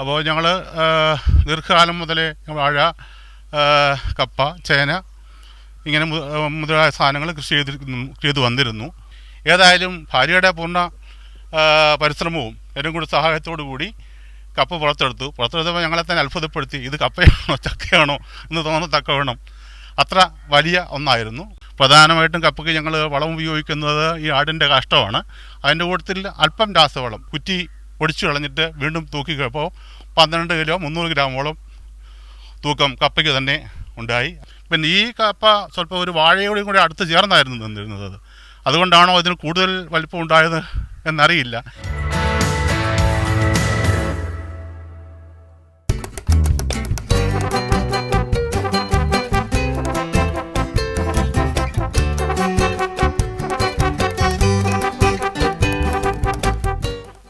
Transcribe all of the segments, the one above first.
അപ്പോൾ ഞങ്ങൾ ദീർഘകാലം മുതലേ വാഴ കപ്പ ചേന ഇങ്ങനെ മുതലായ സാധനങ്ങൾ കൃഷി ചെയ്തിരിക്കുന്നു ചെയ്തു വന്നിരുന്നു. ഏതായാലും ഭാര്യയുടെ പൂർണ പരിശ്രമവും എല്ലാം കൂടി സഹായത്തോടു കൂടി കപ്പ പുറത്തെടുത്തു പുറത്തെടുത്തപ്പോൾ ഞങ്ങളെ തന്നെ അത്ഭുതപ്പെടുത്തി. ഇത് കപ്പയാണോ ചക്കയാണോ എന്ന് തോന്നത്തക്കവണ്ണം അത്ര വലിയ ഒന്നായിരുന്നു. പ്രധാനമായിട്ടും കപ്പയ്ക്ക് ഞങ്ങൾ വളം ഉപയോഗിക്കുന്നത് ഈ ആടിന്റെ കാഷ്ടമാണ്. അതിന്റെ കൂട്ടത്തിൽ അല്പം രാസവളം കുറ്റി ഒടിച്ചു കളഞ്ഞിട്ട് വീണ്ടും തൂക്കിക്കപ്പോൾ പന്ത്രണ്ട് കിലോ മുന്നൂറ് ഗ്രാമോളം തൂക്കം കപ്പയ്ക്ക് തന്നെ ഉണ്ടായി. പിന്നെ ഈ കപ്പ സ്വല്പം ഒരു വാഴയോടും കൂടി അടുത്ത് ചേർന്നായിരുന്നു നിന്നിരുന്നത് അതുകൊണ്ടാണോ അതിന് കൂടുതൽ വലിപ്പം ഉണ്ടായത് എന്നറിയില്ല.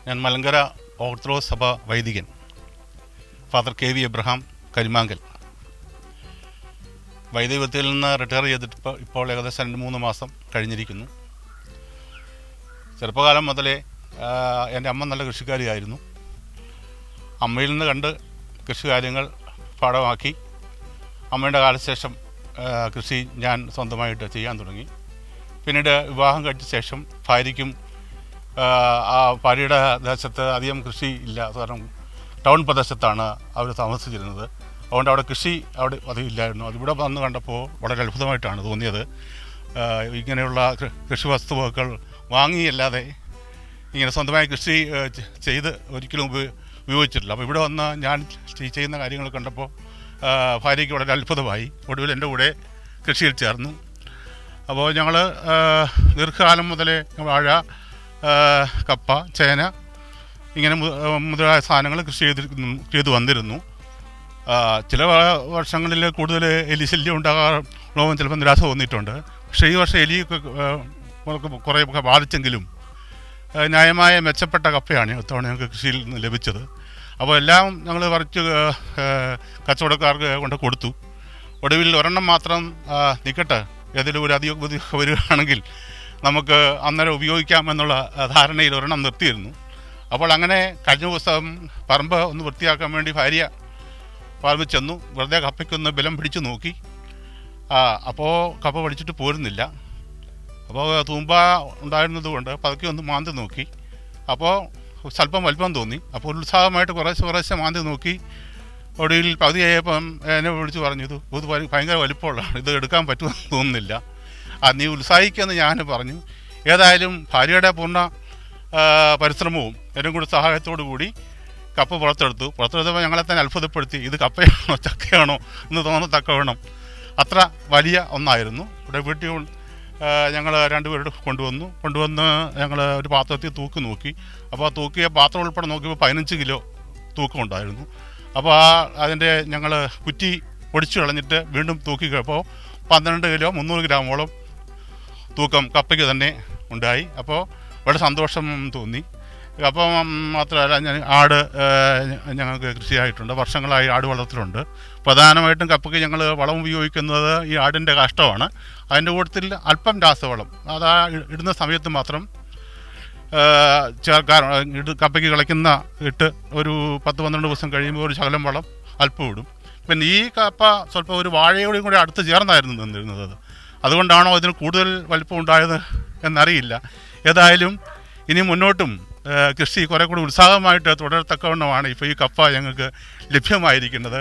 ഞാൻ മലങ്കര ഓർത്തഡോക്സ് സഭ വൈദികൻ. Father K V Abraham Karimankal. വൈദികത്തിൽ നിന്ന് റിട്ടയർ ചെയ്തിട്ട് ഇപ്പോൾ ഏകദേശം രണ്ട് മൂന്ന് മാസം കഴിഞ്ഞിരിക്കുന്നു. ചെറുപ്പകാലം മുതലേ എന്റെ അമ്മ നല്ല കൃഷിക്കാരിയായിരുന്നു. അമ്മയിൽ നിന്ന് കണ്ട് കൃഷി കാര്യങ്ങൾ പാഠമാക്കി. അമ്മയുടെ കാലശേഷം കൃഷി ഞാൻ സ്വന്തമായിട്ട് ചെയ്യാൻ തുടങ്ങി. പിന്നീട് വിവാഹം കഴിച്ച ശേഷം ഭാര്യയ്ക്കും ആ, ഭാര്യയുടെ ദേശത്ത് അധികം കൃഷി ഇല്ല. കാരണം ടൗൺ പ്രദേശത്താണ് അവർ താമസിച്ചിരുന്നത്. അതുകൊണ്ട് അവിടെ കൃഷി അവിടെ അധികം ഇല്ലായിരുന്നു അതിവിടെ വന്ന് കണ്ടപ്പോൾ വളരെ അത്ഭുതമായിട്ടാണ് തോന്നിയത്. ഇങ്ങനെയുള്ള കൃഷി വസ്തുവകൾ വാങ്ങിയല്ലാതെ ഇങ്ങനെ സ്വന്തമായി കൃഷി ചെയ്ത് ഒരിക്കലും ഉപ- ഉപയോഗിച്ചിട്ടില്ല. അപ്പോൾ ഇവിടെ വന്ന് ഞാൻ ചെയ്യുന്ന കാര്യങ്ങൾ കണ്ടപ്പോൾ ഭാര്യയ്ക്ക് വളരെ അത്ഭുതമായി. ഒടുവിൽ എന്റെ കൂടെ കൃഷിയിൽ ചേർന്നു. അപ്പോൾ ഞങ്ങൾ ദീർഘകാലം മുതലേ വാഴ കപ്പ ചേന ഇങ്ങനെ മുതലായ സാധനങ്ങൾ കൃഷി ചെയ്തിരിക്കുന്നു ചെയ്തു വന്നിരുന്നു. ചില വർഷങ്ങളിൽ കൂടുതൽ എലി ശല്യം ഉണ്ടാകാറുള്ള ചിലപ്പോൾ നിരാശ തോന്നിയിട്ടുണ്ട്. പക്ഷേ ഈ വർഷം എലിയൊക്കെ കുറേയൊക്കെ ബാധിച്ചെങ്കിലും ന്യായമായ മെച്ചപ്പെട്ട കപ്പയാണ് ഇത്തവണ ഞങ്ങൾക്ക് കൃഷിയിൽ നിന്ന് ലഭിച്ചത്. അപ്പോൾ എല്ലാം ഞങ്ങൾ പറിച്ച് കച്ചവടക്കാർക്ക് കൊണ്ട് കൊടുത്തു. ഒടുവിൽ ഒരെണ്ണം മാത്രം നിൽക്കട്ടെ ഏതെങ്കിലും ഒരു അധികം വരികയാണെങ്കിൽ നമുക്ക് അന്നേരം ഉപയോഗിക്കാമെന്നുള്ള ധാരണയിൽ ഒരെണ്ണം നിർത്തിയിരുന്നു. അപ്പോൾ അങ്ങനെ കഴിഞ്ഞ ദിവസം പറമ്പ് ഒന്ന് വൃത്തിയാക്കാൻ വേണ്ടി ഭാര്യ പറമ്പിൽ ചെന്നു. വെറുതെ കപ്പയ്ക്കൊന്ന് ബലം പിടിച്ചു നോക്കി. അപ്പോൾ കപ്പ പിടിച്ചിട്ട് പോരുന്നില്ല. അപ്പോൾ തൂമ്പ ഉണ്ടായിരുന്നത് കൊണ്ട് പതുക്കെ ഒന്ന് മാന്തി നോക്കി. അപ്പോൾ സ്വല്പം വലിപ്പം തോന്നി. അപ്പോൾ ഉത്സാഹമായിട്ട് കുറേശ്ശെ കുറേശ്ശെ മാന്തി നോക്കി. ഒടുവിൽ പകുതിയായപ്പം എന്നെ വിളിച്ച് പറഞ്ഞു ഇത് ഇത് ഭയ- ഭയങ്കര വലിപ്പമുള്ളതാണ് ഇത് എടുക്കാൻ പറ്റുമെന്ന് തോന്നുന്നില്ല. ആ നീ ഉത്സാഹിക്കുമെന്ന് ഞാൻ പറഞ്ഞു. ഏതായാലും ഭാര്യയുടെ പൂർണ പരിശ്രമവും എന്നും കൂടി സഹായത്തോടു കൂടി കപ്പ് പുറത്തെടുത്തു. പുറത്തെടുത്തപ്പോൾ ഞങ്ങളെ തന്നെ അത്ഭുതപ്പെടുത്തി. ഇത് കപ്പയാണോ ചക്കയാണോ എന്ന് തോന്നത്തക്കവണ്ണം അത്ര വലിയ ഒന്നായിരുന്നു. ഇവിടെ വീട്ടിൽ ഞങ്ങൾ രണ്ടുപേരോട് കൊണ്ടുവന്നു. കൊണ്ടുവന്ന് ഞങ്ങൾ ഒരു പാത്രത്തിൽ തൂക്ക് നോക്കി. അപ്പോൾ ആ തൂക്കിയ പാത്രം ഉൾപ്പെടെ നോക്കിയപ്പോൾ പതിനഞ്ച് കിലോ തൂക്കം ഉണ്ടായിരുന്നു. അപ്പോൾ ആ അതിന്റെ ഞങ്ങൾ കുറ്റി ഒടിച്ചു കളഞ്ഞിട്ട് വീണ്ടും തൂക്കിക്കപ്പോൾ പന്ത്രണ്ട് കിലോ മുന്നൂറ് ഗ്രാമോളം തൂക്കം കപ്പയ്ക്ക് തന്നെ ഉണ്ടായി. അപ്പോൾ വളരെ സന്തോഷം തോന്നി. അപ്പം മാത്രമല്ല ഞാൻ ആട് ഞങ്ങൾക്ക് കൃഷിയായിട്ടുണ്ട്. വർഷങ്ങളായി ആട് വളർത്തലുണ്ട്. പ്രധാനമായിട്ടും കപ്പയ്ക്ക് ഞങ്ങൾ വളം ഉപയോഗിക്കുന്നത് ഈ ആടിന്റെ കാഷ്ടമാണ്. അതിന്റെ കൂട്ടത്തിൽ അല്പം രാസവളം. അത് ആ ഇടുന്ന സമയത്ത് മാത്രം ചേർക്കാറ് ഇട് കപ്പയ്ക്ക് കളിക്കുന്ന ഇട്ട് ഒരു പത്ത് പന്ത്രണ്ട് ദിവസം കഴിയുമ്പോൾ ഒരു ശകലം വളം അല്പം ഇടും. പിന്നെ ഈ കപ്പ സ്വല്പം ഒരു വാഴയോടും കൂടി അടുത്ത് ചേർന്നായിരുന്നു നിന്നിരുന്നത്. അതുകൊണ്ടാണോ ഇതിന് കൂടുതൽ വലിപ്പം ഉണ്ടായത് എന്നറിയില്ല. ഏതായാലും ഇനി മുന്നോട്ടും കൃഷി കുറെ കൂടി ഉത്സാഹമായിട്ട് തുടരത്തക്കവണ്ണമാണ് ഇപ്പോൾ ഈ കപ്പ ഞങ്ങൾക്ക് ലഭ്യമായിരിക്കുന്നത്.